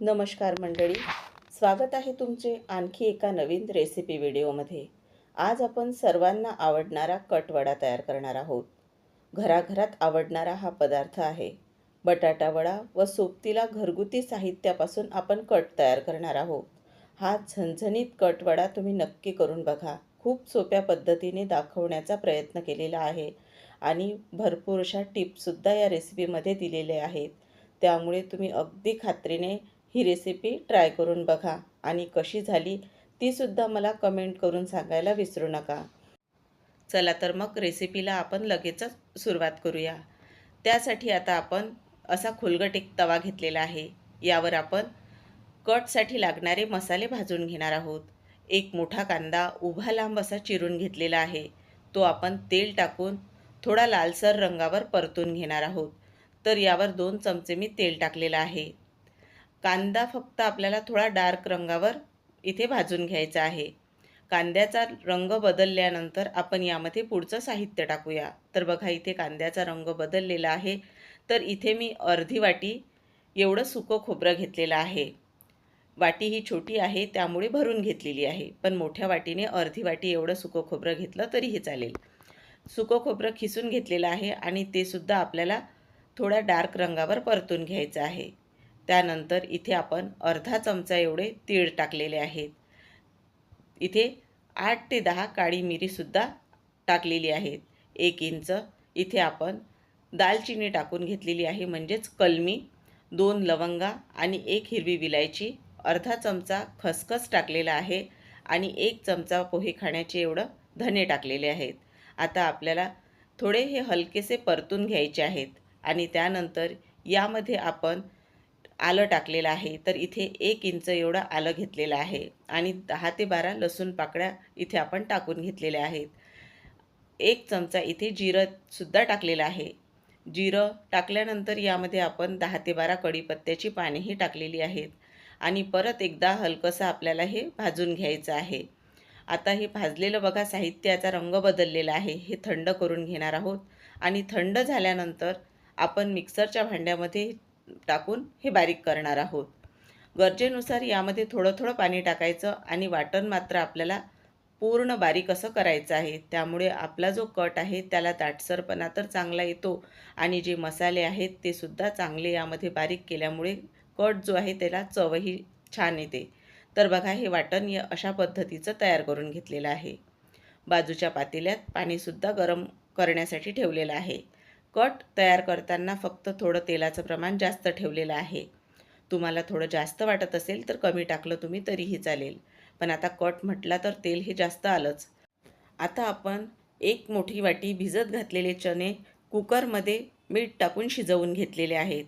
नमस्कार मंडळी. स्वागत आहे तुमचे आणखी एका नवीन रेसिपी व्हिडिओमध्ये आज आपण सर्वांना आवडणारा कटवडा तयार करणार आहोत. घराघरात आवडणारा हा पदार्थ आहे. बटाटावडा व सोबतीला घरगुती साहित्यापासून आपण कट तयार करणार आहोत. हा झणझणीत कटवडा तुम्ही नक्की करून बघा. खूप सोप्या पद्धतीने दाखवण्याचा प्रयत्न केलेला आहे आणि भरपूर अशा टिप्ससुद्धा या रेसिपीमध्ये दिलेल्या आहेत. त्यामुळे तुम्ही अगदी खात्रीने ही रेसिपी ट्राय करून बघा. आणि कशी झाली तीसुद्धा मला कमेंट करून सांगायला विसरू नका. चला तर मग रेसिपीला आपण लगेचच सुरुवात करूया. त्यासाठी आता आपण असा खोलगट एक तवा घेतलेला आहे. यावर आपण कटसाठी लागणारे मसाले भाजून घेणार आहोत. एक मोठा कांदा उभा लांब असा चिरून घेतलेला आहे. तो आपण तेल टाकून थोडा लालसर रंगावर परतून घेणार आहोत. तर यावर दोन चमचे मी तेल टाकलेलं आहे. कांदा फक्त आपल्याला थोडा डार्क रंगावर इथे भाजून घ्यायचा आहे. कांद्याचा रंग बदलल्यानंतर आपण यामध्ये पुढचं साहित्य टाकूया. तर बघा इथे कांद्याचा रंग बदललेला आहे. तर इथे मी अर्धी वाटी एवढं सुकं खोबरं घेतलेलं आहे. वाटी ही छोटी आहे त्यामुळे भरून घेतलेली आहे. पण मोठ्या वाटीने अर्धी वाटी एवढं सुकं खोबरं घेतलं तरीही चालेल. सुकं खोबरं खिसून घेतलेलं आहे आणि ते सुद्धा आपल्याला थोड्या डार्क रंगावर परतून घ्यायचं आहे. त्यानंतर इथे आपण अर्धा चमचा एवढे तीळ टाकलेले आहेत. इथे आठ ते दहा काळी मिरीसुद्धा टाकलेली आहेत. एक इंच. इथे आपण दालचिनी टाकून घेतलेली आहे म्हणजेच कलमी दोन लवंगा आणि एक हिरवी विलायची. अर्धा चमचा खसखस टाकलेला आहे आणि एक चमचा पोहे खाण्याचे एवढं धने टाकलेले आहेत. आता आपल्याला थोडे हे हलकेसे परतून घ्यायचे आहेत आणि त्यानंतर यामध्ये आपण आलं टाकलेलं आहे. तर इथे एक इंच एवढं आलं घेतलेलं आहे. आणि दहा ते बारा लसूण पाकळ्या इथे आपण टाकून घेतलेल्या आहेत. एक चमचा इथे जिरंसुद्धा टाकलेलं आहे. जिरं टाकल्यानंतर यामध्ये आपण दहा ते बारा कढीपत्त्याची पानेही टाकलेली आहेत. आणि परत एकदा हलकंसं आपल्याला हे भाजून घ्यायचं आहे. आता हे भाजलेलं बघा साहित्याचा रंग बदललेला आहे. हे थंड करून घेणार आहोत. आणि थंड झाल्यानंतर आपण मिक्सरच्या भांड्यामध्ये टाकून हे बारीक करणार आहोत. गरजेनुसार यामध्ये थोडं थोडं पाणी टाकायचं आणि वाटण मात्र आपल्याला पूर्ण बारीक असं करायचं आहे. त्यामुळे आपला जो कट आहे त्याला दाटसरपणा तर चांगला येतो आणि जे मसाले आहेत ते सुद्धा चांगले यामध्ये बारीक केल्यामुळे कट जो आहे त्याला चवही छान येते. तर बघा हे वाटण या अशा पद्धतीचं तयार करून घेतलेलं आहे. बाजूच्या पातेल्यात पाणीसुद्धा गरम करण्यासाठी ठेवलेलं आहे. कट तयार करताना फक्त थोडं तेलाचं प्रमाण जास्त ठेवलेलं आहे. तुम्हाला थोडं जास्त वाटत असेल तर कमी टाकलं तुम्ही तरीही चालेल. पण आता कट म्हटला तर तेल हे जास्त आलंच. आता आपण एक मोठी वाटी भिजत घातलेले चणे कुकरमध्ये मीठ टाकून शिजवून घेतलेले आहेत.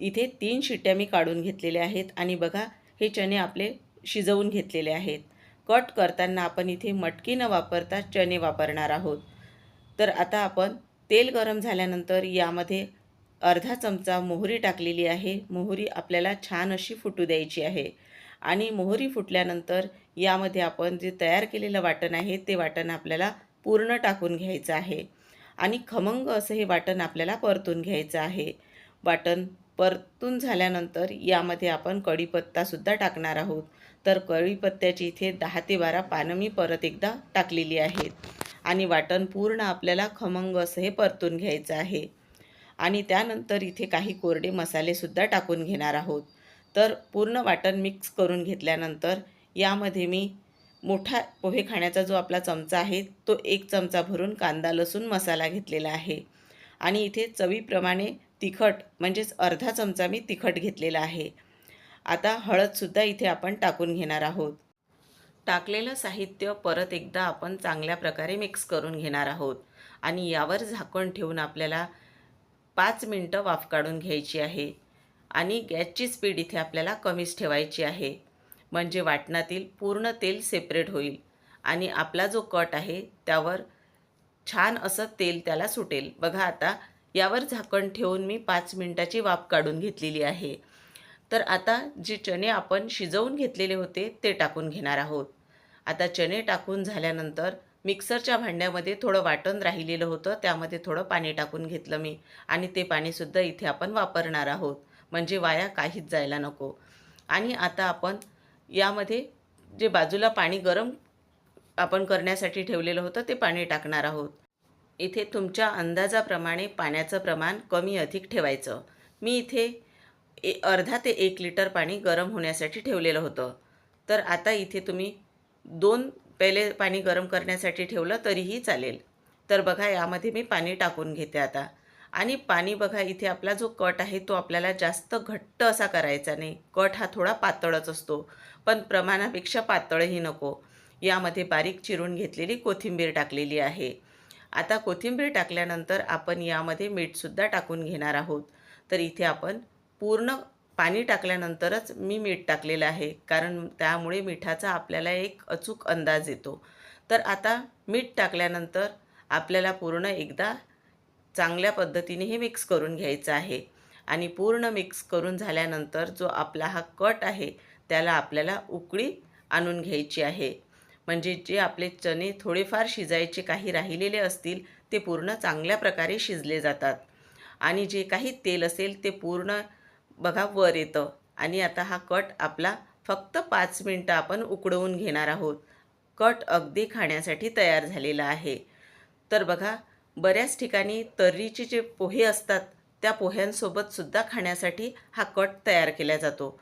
इथे तीन शिट्ट्या मी काढून घेतलेल्या आहेत आणि बघा हे चणे आपले शिजवून घेतलेले आहेत. कट करताना आपण इथे मटकी न वापरता चणे वापरणार आहोत. तर आता आपण तेल गरम झाल्यानंतर यामध्ये अर्धा चमचा मोहरी टाकलेली आहे. मोहरी आपल्याला छान अशी फुटू द्यायची आहे. आणि मोहरी फुटल्यानंतर यामध्ये आपण जे तयार केलेलं वाटण आहे ते वाटण आपल्याला पूर्ण टाकून घ्यायचं आहे. आणि खमंग असं हे वाटण आपल्याला परतून घ्यायचं आहे. वाटण परतून झाल्यानंतर यामध्ये आपण कढीपत्तासुद्धा टाकणार आहोत. तर कढीपत्त्याची इथे दहा ते बारा पानं मी परत एकदा टाकलेली आहेत. आणि वाटण पूर्ण आपल्याला खमंग असं हे परतून घ्यायचं आहे. आणि त्यानंतर इथे काही कोरडे मसालेसुद्धा टाकून घेणार आहोत. तर पूर्ण वाटण मिक्स करून घेतल्यानंतर यामध्ये मी मोठा पोहे खाण्याचा जो आपला चमचा आहे तो एक चमचा भरून कांदा लसूण मसाला घेतलेला आहे. आणि इथे चवीप्रमाणे तिखट म्हणजेच अर्धा चमचा मी तिखट घेतलेला आहे. आता हळदसुद्धा इथे आपण टाकून घेणार आहोत. टाकलेलं साहित्य परत एकदा आपण चांगल्या प्रकारे मिक्स करून घेणार आहोत. आणि यावर झाकण ठेवून आपल्याला पाच मिनटं वाफ काढून घ्यायची आहे. आणि गॅसची स्पीड इथे आपल्याला कमीच ठेवायची आहे. म्हणजे वाटणातील पूर्ण तेल सेपरेट होईल. आणि आपला जो कट आहे त्यावर छान असं तेल त्याला सुटेल. बघा आता यावर झाकण ठेवून मी पाच मिनटाची वाफ काढून घेतलेली आहे. तर आता जे चणे आपण शिजवून घेतलेले होते ते टाकून घेणार आहोत. आता चणे टाकून झाल्यानंतर मिक्सरच्या भांड्यामध्ये थोडं वाटण राहिलेलं होतं त्यामध्ये थोडं पाणी टाकून घेतलं मी. आणि ते पाणीसुद्धा इथे आपण वापरणार आहोत. म्हणजे वाया काहीच जायला नको. आणि आता आपण यामध्ये जे बाजूला पाणी गरम आपण करण्यासाठी ठेवलेलं होतं ते पाणी टाकणार आहोत. इथे तुमच्या अंदाजाप्रमाणे पाण्याचं प्रमाण कमी अधिक ठेवायचं. मी इथे ए अर्धा ते एक लिटर पाणी गरम होण्यासाठी ठेवलेलं होतं. तर आता इथे तुम्ही दोन पेले पाणी गरम करण्यासाठी ठेवलं तरीही चालेल. तर बघा यामध्ये मी पाणी टाकून घेते आता. आणि पाणी बघा इथे आपला जो कट आहे तो आपल्याला जास्त घट्ट असा करायचा नाही. कट हा थोडा पातळच असतो. पण प्रमाणापेक्षा पातळही नको. यामध्ये बारीक चिरून घेतलेली कोथिंबीर टाकलेली आहे. आता कोथिंबीर टाकल्यानंतर आपण यामध्ये मीठसुद्धा टाकून घेणार आहोत. तर इथे आपण पूर्ण पाणी टाकल्यानंतरच मी मीठ टाकलेलं आहे कारण त्यामुळे मिठाचा आपल्याला एक अचूक अंदाज येतो. तर आता मीठ टाकल्यानंतर आपल्याला पूर्ण एकदा चांगल्या पद्धतीने हे मिक्स करून घ्यायचं आहे. आणि पूर्ण मिक्स करून झाल्यानंतर जो आपला हा कट आहे त्याला आपल्याला उकळी आणून घ्यायची आहे. म्हणजे जे आपले चणे थोडेफार शिजायचे काही राहिलेले असतील ते पूर्ण चांगल्या प्रकारे शिजले जातात. आणि जे काही तेल असेल ते पूर्ण बघा वर येतं. आणि आता हा कट आपला फक्त पाच मिनटं आपण उकडवून घेणार आहोत. कट अगदी खाण्यासाठी तयार झालेला आहे. तर बघा बऱ्याच ठिकाणी तर्रीचे जे पोहे असतात त्या पोह्यांसोबतसुद्धा खाण्यासाठी हा कट तयार केला जातो.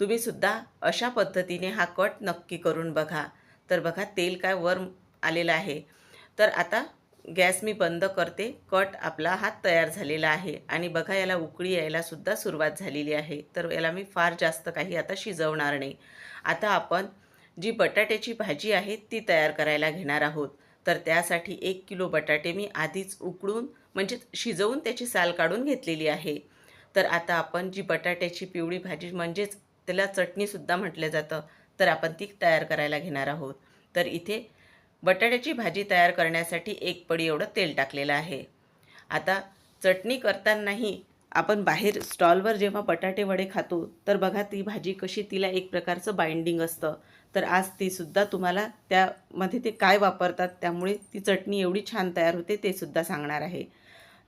तुम्हीसुद्धा अशा पद्धतीने हा कट नक्की करून बघा. तर बघा तेल काय वर आलेलं आहे. तर आता गॅस मी बंद करते. कट आपला हात तयार झालेला आहे आणि बघा याला उकळी यायलासुद्धा सुरुवात झालेली आहे. तर याला मी फार जास्त काही आता शिजवणार नाही. आता आपण जी बटाट्याची भाजी आहे ती तयार करायला घेणार आहोत. तर त्यासाठी एक किलो बटाटे मी आधीच उकडून म्हणजे शिजवून त्याची साल काढून घेतलेली आहे. तर आता आपण जी बटाट्याची पिवळी भाजी म्हणजेच त्याला चटणीसुद्धा म्हटलं जातं तर आपण ती तयार करायला घेणार आहोत. तर इथे बटाट्याची भाजी तयार करण्यासाठी एक पडी एवढं तेल टाकलेलं आहे. आता चटणी करतानाही आपण बाहेर स्टॉलवर जेव्हा बटाटे वडे खातो तर बघा ती भाजी कशी तिला एक प्रकारचं बाइंडिंग असतं. तर आज तीसुद्धा तुम्हाला त्यामध्ये ते काय वापरतात त्यामुळे ती चटणी एवढी छान तयार होते ते सुद्धा सांगणार आहे.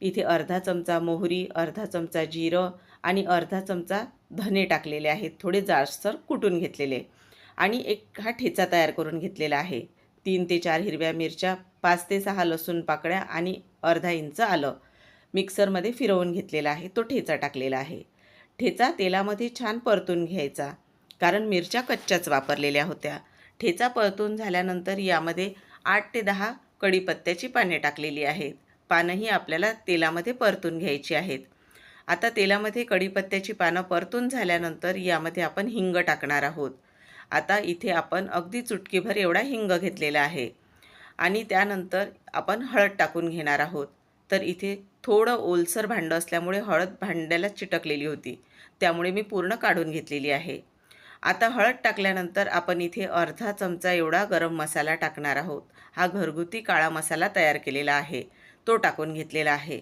इथे अर्धा चमचा मोहरी अर्धा चमचा जिरं आणि अर्धा चमचा धने टाकलेले आहेत थोडे जाडसर कुटून घेतलेले. आणि एक हा ठेचा तयार करून घेतलेला आहे. तीन ते चार हिरव्या मिरच्या पाच ते सहा लसूण पाकळ्या आणि अर्धा इंच आलं. मिक्सरमध्ये फिरवून घेतलेला आहे तो ठेचा टाकलेला आहे. ठेचा तेलामध्ये छान परतून घ्यायचा कारण मिरच्या कच्च्याच वापरलेल्या होत्या. ठेचा परतून झाल्यानंतर यामध्ये आठ ते दहा कढीपत्त्याची पाने टाकलेली आहेत. पानंही आपल्याला तेलामध्ये परतून घ्यायची आहेत. आता तेलामध्ये कढीपत्त्याची पानं परतून झाल्यानंतर यामध्ये आपण हिंग टाकणार आहोत. आता इथे आपण अगदी चुटकीभर एवढा हिंग घेतलेला आहे. आणि त्यानंतर आपण हळद टाकून घेणार आहोत. तर इथे थोडं ओलसर भांडं असल्यामुळे हळद भांड्याला चिटकलेली होती. त्यामुळे मी पूर्ण काढून घेतलेली आहे. आता हळद टाकल्यानंतर आपण इथे अर्धा चमचा एवढा गरम मसाला टाकणार आहोत. हा घरगुती काळा मसाला तयार केलेला आहे. तो टाकून घेतलेला आहे.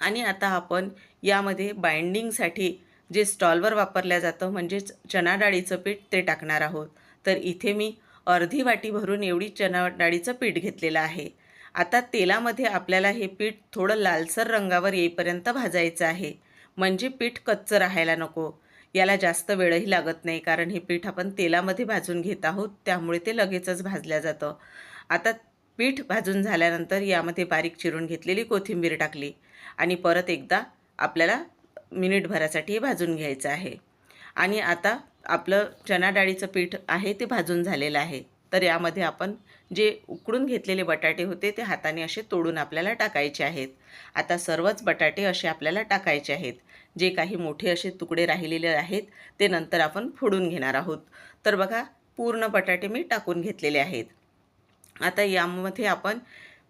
आणि आता आपण यामध्ये बाइंडिंगसाठी जे स्टॉलवर वापरल्या जातं म्हणजेच चणा डाळीचं पीठ ते टाकणार आहोत. तर इथे मी अर्धी वाटी भरून एवढी चणा डाळीचं पीठ घेतलेलं आहे. आता तेलामध्ये आपल्याला हे पीठ थोडं लालसर रंगावर येईपर्यंत भाजायचं आहे. म्हणजे पीठ कच्चं राहायला नको. याला जास्त वेळही लागत नाही कारण हे पीठ आपण तेलामध्ये भाजून घेत आहोत त्यामुळे ते लगेचच भाजलं जातं. आता पीठ भाजून झाल्यानंतर यामध्ये बारीक चिरून घेतलेली कोथिंबीर टाकली आणि परत एकदा आपल्याला मिनिटभरासाठी भाजून घ्यायचं आहे. आणि आता आपलं चणा डाळीचं पीठ आहे ते भाजून झालेलं आहे. तर यामध्ये आपण जे उकडून घेतलेले बटाटे होते ते हाताने असे तोडून आपल्याला टाकायचे आहेत. आता सर्वच बटाटे असे आपल्याला टाकायचे आहेत. जे काही मोठे असे तुकडे राहिलेले आहेत ते नंतर आपण फोडून घेणार आहोत. तर बघा पूर्ण बटाटे मी टाकून घेतलेले आहेत. आता यामध्ये आपण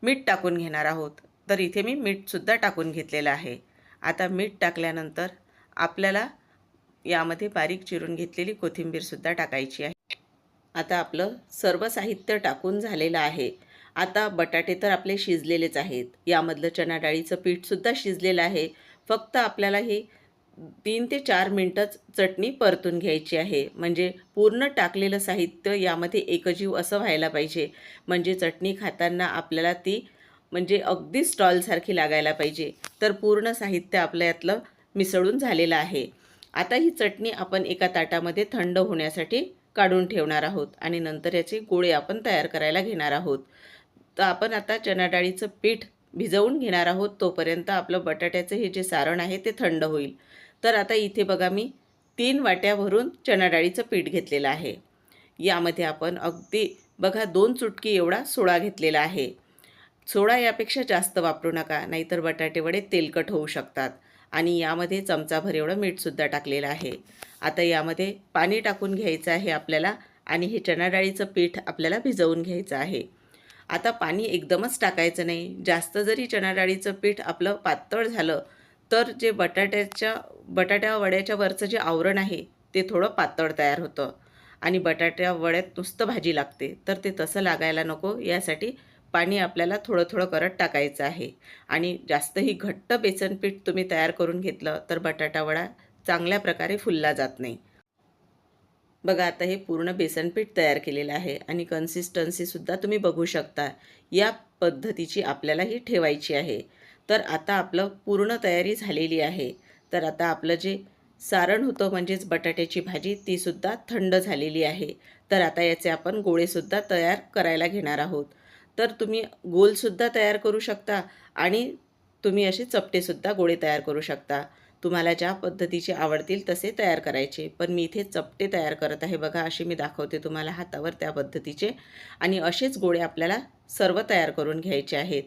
मीठ टाकून घेणार आहोत. तर इथे मी मीठसुद्धा टाकून घेतलेलं आहे. आता मीठ टाकल्यानंतर आपल्याला यामध्ये बारीक चिरून घेतलेली कोथिंबीरसुद्धा टाकायची आहे. आता आपलं सर्व साहित्य टाकून झालेलं आहे. आता बटाटे तर आपले शिजलेलेच आहेत. यामधलं चणा डाळीचं पीठसुद्धा शिजलेलं आहे. फक्त आपल्याला ही तीन ते चार मिनटंच चटणी परतून घ्यायची आहे. म्हणजे पूर्ण टाकलेलं साहित्य यामध्ये एकजीव असं व्हायला पाहिजे. म्हणजे चटणी खाताना आपल्याला ती म्हणजे अगदी स्टॉलसारखी लागायला पाहिजे. तर पूर्ण साहित्य आपल्या यातलं मिसळून झालेलं आहे. आता ही चटणी आपण एका ताटामध्ये थंड होण्यासाठी काढून ठेवणार आहोत आणि नंतर याचे गोळे आपण तयार करायला घेणार आहोत. तर आपण आता चणा डाळीचं पीठ भिजवून घेणार आहोत. तोपर्यंत आपलं बटाट्याचं हे जे सारण आहे ते थंड होईल. तर आता इथे बघा मी तीन वाट्या भरून चणा डाळीचं पीठ घेतलेलं आहे. यामध्ये आपण अगदी बघा दोन चुटकी एवढा सोडा घेतलेला आहे. सोडा यापेक्षा जास्त वापरू नका नाहीतर बटाटेवडे तेलकट होऊ शकतात. आणि यामध्ये चमचाभर एवढं मीठसुद्धा टाकलेलं आहे. आता यामध्ये पाणी टाकून घ्यायचं आहे आपल्याला आणि हे चणा डाळीचं पीठ आपल्याला भिजवून घ्यायचं आहे. आता पाणी एकदमच टाकायचं नाही. जास्त जरी चणा डाळीचं पीठ आपलं पातळ झालं तर जे बटाट्याच्या बटाट्या वड्याच्या वरचं जे आवरण आहे ते थोडं पातळ तयार होतं. आणि बटाट्या वड्यात नुसतं भाजी लागते तर ते तसं लागायला नको यासाठी पाणी आपल्याला थोडं थोडं करत टाकायचं आहे. आणि जास्तही घट्ट बेसन पीठ तुम्ही तयार करून घेतलं तर बटाटावडा चांगल्या प्रकारे फुलला जात नाही. बघा आता हे पूर्ण बेसन पीठ तयार केलेलं आहे आणि कन्सिस्टन्सीसुद्धा तुम्ही बघू शकता. या पद्धतीची आपल्याला ही ठेवायची आहे. तर आता आपलं पूर्ण तयारी झालेली आहे. तर आता आपलं जे सारण होतं म्हणजेच बटाट्याची भाजी तीसुद्धा थंड झालेली आहे. तर आता याचे आपण गोळेसुद्धा तयार करायला घेणार आहोत. तर तुम्ही गोलसुद्धा तयार करू शकता आणि तुम्ही असे चपटेसुद्धा गोळे तयार करू शकता. तुम्हाला ज्या पद्धतीचे आवडतील तसे तयार करायचे. पण मी इथे चपटे तयार करत आहे बघा असे मी दाखवते तुम्हाला हातावर त्या पद्धतीचे. आणि असेच गोळे आपल्याला सर्व तयार करून घ्यायचे आहेत.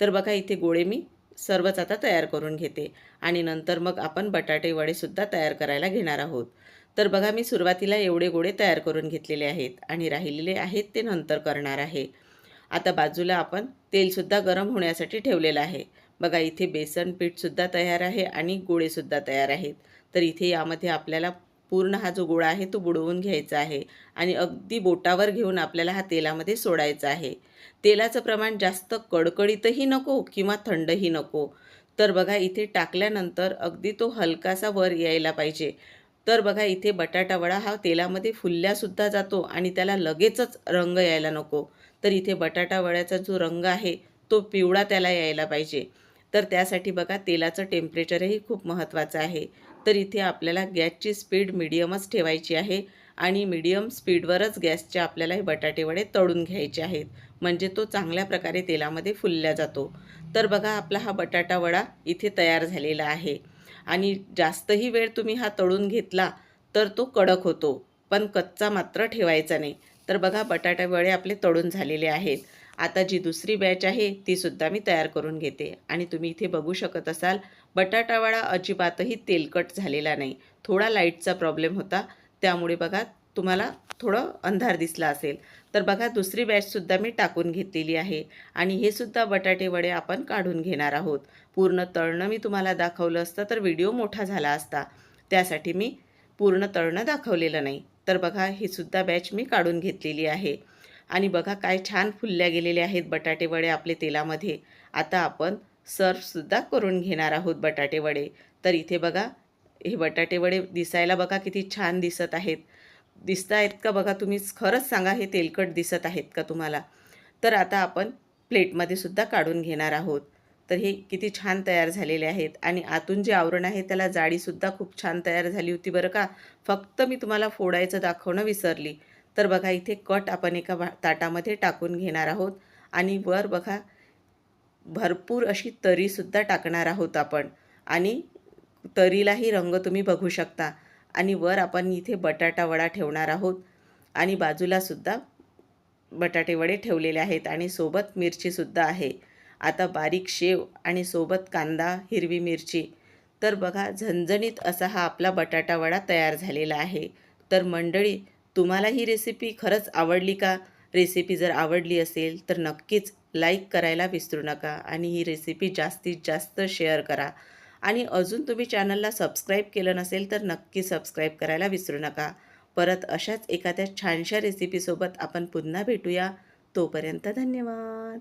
तर बघा इथे गोळे मी सर्वच आता तयार करून घेते. आणि नंतर मग आपण बटाटे वडेसुद्धा तयार करायला घेणार आहोत. तर बघा मी सुरुवातीला एवढे गोळे तयार करून घेतलेले आहेत आणि राहिलेले आहेत ते नंतर करणार आहे. आता बाजूला आपण तेलसुद्धा गरम होण्यासाठी ठेवलेलं आहे. बघा इथे बेसन पीठसुद्धा तयार आहे आणि गोळेसुद्धा तयार आहेत. तर इथे यामध्ये आपल्याला पूर्ण हा जो गोळा आहे तो बुडवून घ्यायचा आहे आणि अगदी बोटावर घेऊन आपल्याला हा तेलामध्ये सोडायचा आहे. तेलाचं प्रमाण जास्त कडकडीतही नको किंवा थंडही नको. तर बघा इथे टाकल्यानंतर अगदी तो हलकासा वर यायला पाहिजे. तर बघा इथे बटाटा वडा हा तेलामध्ये फुलल्यासुद्धा जातो आणि त्याला लगेचच रंग यायला नको. तर इथे बटाटा वड्याचा जो रंग आहे तो पिवळा त्याला यायला पाहिजे. तर त्यासाठी बघा तेलाचं टेम्परेचरही खूप महत्त्वाचं आहे. तर इथे आपल्याला गॅसची स्पीड मिडियमच ठेवायची आहे आणि मिडियम स्पीडवरच गॅसचे आपल्याला हे बटाटेवडे तळून घ्यायचे आहेत. म्हणजे तो चांगल्या प्रकारे तेलामध्ये फुलल्या जातो. तर बघा आपला हा बटाटा वडा इथे तयार झालेला आहे. आणि जास्तही वेळ तुम्ही हा तळून घेतला तर तो कडक होतो. पण कच्चा मात्र ठेवायचा नाही. तर बघा बटाटा वडे आपले तळून झालेले आहेत. आता जी दुसरी बॅच आहे तीसुद्धा मी तयार करून घेते. आणि तुम्ही इथे बघू शकत असाल बटाटावडा अजिबातही तेलकट झालेला नाही. थोडा लाईटचा प्रॉब्लेम होता. त्यामुळे बघा तुम्हाला थोडं अंधार दिसला असेल. तर बघा दुसरी बॅचसुद्धा मी टाकून घेतलेली आहे आणि हे सुद्धा बटाटे वडे आपण काढून घेणार आहोत. पूर्ण तळणं मी तुम्हाला दाखवलं असतं तर व्हिडिओ मोठा झाला असता. त्यासाठी मी पूर्ण तळणं दाखवलेलं नाही. तर बघा ही सुद्धा बॅच मी काढून घेतलेली आहे. आणि बघा काय छान फुलल्या गेलेले आहेत बटाटे वडे आपले तेलामध्ये. आता आपण सर्वसुद्धा करून घेणार आहोत बटाटे वडे. तर इथे बघा हे बटाटे वडे दिसायला बघा किती छान दिसत आहेत. दिसत आहेत का बघा तुम्ही खरंच सांगा हे तेलकट दिसत आहेत का तुम्हाला? तर आता आपण प्लेटमध्ये सुद्धा काढून घेणार आहोत. तर हे किती छान तयार झालेले आहेत आणि आतून जे आवरण आहे त्याला जाडीसुद्धा खूप छान तयार झाली होती बरं का. फक्त मी तुम्हाला फोडायचं दाखवणं विसरली. तर बघा इथे कट आपण एका ताटामध्ये टाकून घेणार आहोत आणि वर बघा भरपूर अशी तरीसुद्धा टाकणार आहोत आपण. आणि तरीलाही रंग तुम्ही बघू शकता. आणि वर आपण इथे बटाटा वडा ठेवणार आहोत. आणि बाजूलासुद्धा बटाटे वडे ठेवलेले आहेत आणि सोबत मिरचीसुद्धा आहे. आता बारीक शेव आणि सोबत कांदा हिरवी मिरची. तर बघा झणझणीत असा हा आपला बटाटा वडा तयार झालेला आहे. तर मंडळी तुम्हाला ही रेसिपी खरंच आवडली का? रेसिपी जर आवडली असेल तर नक्कीच लाईक करायला विसरू नका आणि ही रेसिपी जास्तीत जास्त शेअर करा. आणि अजून तुम्ही चॅनलला सबस्क्राईब केलं नसेल तर नक्की सबस्क्राईब करायला विसरू नका. परत अशाच एखाद्या छानशा रेसिपीसोबत आपण पुन्हा भेटूया. तोपर्यंत धन्यवाद.